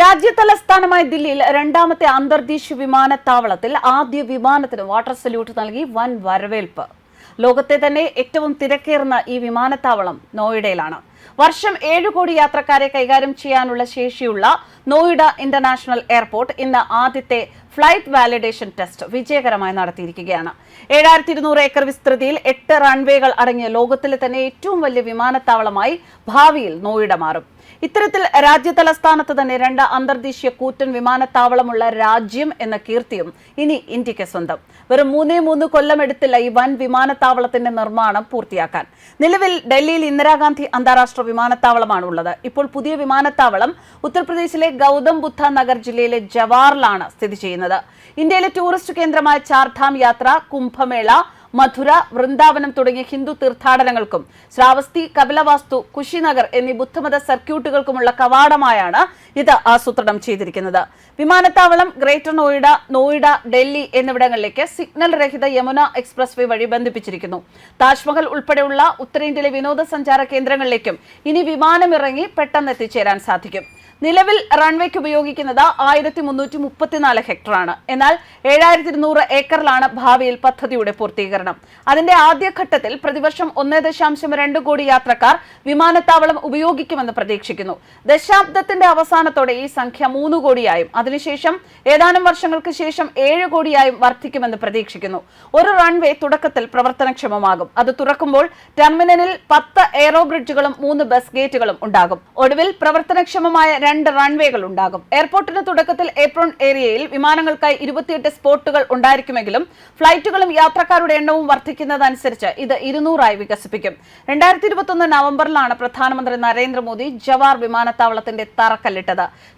രാജ്യതലസ്ഥാനമായ ദില്ലിയിൽ രണ്ടാമത്തെ അന്തർദേശീയ വിമാനത്താവളത്തിൽ ആദ്യ വിമാനത്തിന് വാട്ടർ സല്യൂട്ട് നൽകി വൻ വരവേൽപ്പ്. ലോകത്തെ തന്നെ ഏറ്റവും തിരക്കേറുന്ന ഈ വിമാനത്താവളം നോയിഡയിലാണ്. വർഷം ഏഴു കോടി യാത്രക്കാരെ കൈകാര്യം ചെയ്യാനുള്ള ശേഷിയുള്ള നോയിഡ ഇന്റർനാഷണൽ എയർപോർട്ട് ഇന്ന് ആദ്യത്തെ ഫ്ലൈറ്റ് വാലിഡേഷൻ ടെസ്റ്റ് വിജയകരമായി നടത്തിയിരിക്കുകയാണ്. ഏഴായിരത്തി ഇരുന്നൂറ് ഏക്കർ വിസ്തൃതിയിൽ എട്ട് റൺവേകൾ അടങ്ങിയ ലോകത്തിലെ തന്നെ ഏറ്റവും വലിയ വിമാനത്താവളമായി ഭാവിയിൽ നോയിഡ മാറും ഇത്തരത്തിൽ രാജ്യ തലസ്ഥാനത്ത് തന്നെ രണ്ട് അന്തർദേശീയ കൂറ്റൻ വിമാനത്താവളമുള്ള രാജ്യം എന്ന കീർത്തിയും ഇനി ഇന്ത്യയ്ക്ക് സ്വന്തം. വെറും മൂന്നേ മൂന്ന് കൊല്ലം എടുത്തില്ല ഈ വൻ വിമാനത്താവളത്തിന്റെ നിർമ്മാണം പൂർത്തിയാക്കാൻ. നിലവിൽ ഡൽഹിയിൽ ഇന്ദിരാഗാന്ധി അന്താരാഷ്ട്ര വിമാനത്താവളമാണ് ഉള്ളത് ഇപ്പോൾ പുതിയ വിമാനത്താവളം ഉത്തർപ്രദേശിലെ ഗൗതം ബുദ്ധ നഗർ ജില്ലയിലെ ജവാറിലാണ് സ്ഥിതി ചെയ്യുന്നത്. ഇന്ത്യയിലെ ടൂറിസ്റ്റ് കേന്ദ്രമായ ചാർധാം യാത്ര കുംഭമേള മധുര വൃന്ദാവനം തുടങ്ങിയ ഹിന്ദു തീർത്ഥാടനങ്ങൾക്കും ശ്രാവസ്തി കപിലവാസ്തു കുശിനഗർ എന്നീ ബുദ്ധമത സർക്യൂട്ടുകൾക്കുമുള്ള കവാടമായാണ് ഇത് ആസൂത്രണം ചെയ്തിരിക്കുന്നത്. വിമാനത്താവളം ഗ്രേറ്റർ നോയിഡ നോയിഡ ഡൽഹി എന്നിവിടങ്ങളിലേക്ക് സിഗ്നൽ രഹിത യമുന എക്സ്പ്രസ് വേ വഴി ബന്ധിപ്പിച്ചിരിക്കുന്നു. താജ്മഹൽ ഉൾപ്പെടെയുള്ള ഉത്തരേന്ത്യയിലെ വിനോദസഞ്ചാര കേന്ദ്രങ്ങളിലേക്കും ഇനി വിമാനമിറങ്ങി പെട്ടെന്ന് എത്തിച്ചേരാൻ സാധിക്കും. നിലവിൽ റൺവേക്ക് ഉപയോഗിക്കുന്നത് ആയിരത്തി മുന്നൂറ്റി മുപ്പത്തിനാല് ഹെക്ടറാണ്. എന്നാൽ ഏഴായിരത്തി ഇരുന്നൂറ് ഏക്കറിലാണ് ഭാവിയിൽ പദ്ധതിയുടെ പൂർത്തീകരണം. അതിന്റെ ആദ്യഘട്ടത്തിൽ പ്രതിവർഷം ഒന്നേ ദശാംശം രണ്ട് കോടി യാത്രക്കാർ വിമാനത്താവളം ഉപയോഗിക്കുമെന്ന് പ്രതീക്ഷിക്കുന്നു. ദശാബ്ദത്തിന്റെ അവസാനത്തോടെ ഈ സംഖ്യ മൂന്ന് കോടിയായും അതിനുശേഷം ഏതാനും വർഷങ്ങൾക്ക് ശേഷം ഏഴ് കോടിയായും വർദ്ധിക്കുമെന്ന് പ്രതീക്ഷിക്കുന്നു. ഒരു റൺവേ തുടക്കത്തിൽ പ്രവർത്തനക്ഷമമാകും. അത് തുറക്കുമ്പോൾ ടെർമിനലിൽ പത്ത് എയറോ ബ്രിഡ്ജുകളും മൂന്ന് ബസ് ഗേറ്റുകളും ഉണ്ടാകും. ഒടുവിൽ പ്രവർത്തനക്ഷമമായ രണ്ട് റൺവേകൾ ഉണ്ടാകും. എയർപോർട്ടിന്റെ തുടക്കത്തിൽ ഏപ്രോൺ ഏരിയയിൽ വിമാനങ്ങൾക്കായി ഇരുപത്തിയെട്ട് സ്പോട്ടുകൾ ഉണ്ടായിരിക്കുമെങ്കിലും ഫ്ലൈറ്റുകളും യാത്രക്കാരുടെ എണ്ണവും വർദ്ധിക്കുന്നതനുസരിച്ച് ഇത് ഇരുന്നൂറായി വികസിപ്പിക്കും. രണ്ടായിരത്തി ഇരുപത്തൊന്ന് നവംബറിലാണ് പ്രധാനമന്ത്രി നരേന്ദ്രമോദി ജവാർ വിമാനത്താവളത്തിന്റെ തറക്കല്ലിട്ടത്.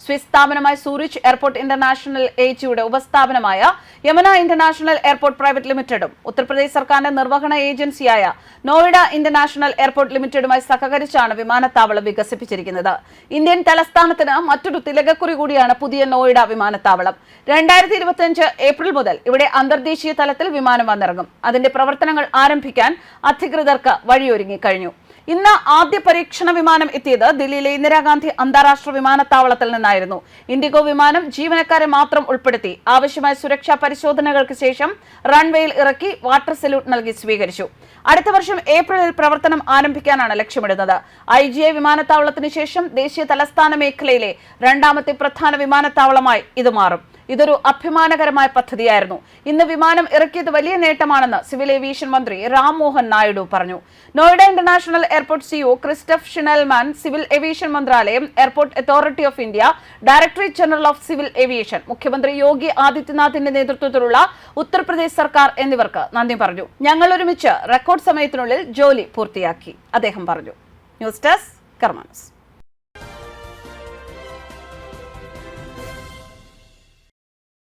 സ്വിസ് സ്ഥാപനമായ സൂറിച്ച് എയർപോർട്ട് ഇന്റർനാഷണൽ ഏജിയുടെ ഉപസ്ഥാപനമായ യമന ഇന്റർനാഷണൽ എയർപോർട്ട് പ്രൈവറ്റ് ലിമിറ്റഡും ഉത്തർപ്രദേശ് സർക്കാരിന്റെ നിർവഹണ ഏജൻസിയായ നോയിഡ ഇന്റർനാഷണൽ എയർപോർട്ട് ലിമിറ്റഡുമായി സഹകരിച്ചാണ് വിമാനത്താവളം വികസിപ്പിച്ചിരിക്കുന്നത്. ഇന്ത്യൻ തലസ്ഥാനത്തിന് മറ്റൊരു തിലകക്കുറി കൂടിയാണ് പുതിയ നോയിഡ വിമാനത്താവളം. രണ്ടായിരത്തി ഇരുപത്തിയഞ്ച് ഏപ്രിൽ മുതൽ ഇവിടെ അന്തർദേശീയ തലത്തിൽ വിമാനം വന്നിറങ്ങും. അതിന്റെ പ്രവർത്തനങ്ങൾ ആരംഭിക്കാൻ അധികൃതർക്ക് വഴിയൊരുങ്ങി കഴിഞ്ഞു ഇന്ന് ആദ്യ പരീക്ഷണ വിമാനം എത്തിയത് ദില്ലിയിലെ ഇന്ദിരാഗാന്ധി അന്താരാഷ്ട്ര വിമാനത്താവളത്തിൽ നിന്നായിരുന്നു. ഇൻഡിഗോ വിമാനം ജീവനക്കാരെ മാത്രം ഉൾപ്പെടുത്തി. ആവശ്യമായ സുരക്ഷാ പരിശോധനകൾക്ക് ശേഷം റൺവേയിൽ ഇറക്കി വാട്ടർ സല്യൂട്ട് നൽകി സ്വീകരിച്ചു. അടുത്ത വർഷം ഏപ്രിലിൽ പ്രവർത്തനം ആരംഭിക്കാനാണ് ലക്ഷ്യമിടുന്നത്. ഐ ജി ഐ വിമാനത്താവളത്തിന് ശേഷം ദേശീയ തലസ്ഥാന മേഖലയിലെ രണ്ടാമത്തെ പ്രധാന വിമാനത്താവളമായി ഇത് മാറും. ഇതൊരു അഭിമാനകരമായ പദ്ധതിയായിരുന്നു. ഇന്ന് വിമാനം ഇറക്കിയത് വലിയ നേട്ടമാണെന്ന് സിവിൽ ഏവിയേഷൻ മന്ത്രി രാം മോഹൻ നായിഡു പറഞ്ഞു. Noida international airport CEO Christoph Schnellmann civil aviation മന്ത്രാലയം airport authority of India directorate general of civil aviation മുഖ്യമന്ത്രി യോഗി ആദിത്യനാഥിന്റെ നേതൃത്വത്തിലുള്ള ഉത്തർപ്രദേശ് സർക്കാർ എന്നിവർക്ക് നന്ദി പറഞ്ഞു. ഞങ്ങൾ ഒരുമിച്ച് റെക്കോർഡ് സമയത്തിനുള്ളിൽ ജോലി പൂർത്തിയാക്കി. അദ്ദേഹം പറഞ്ഞു. News desk കർമാനസ്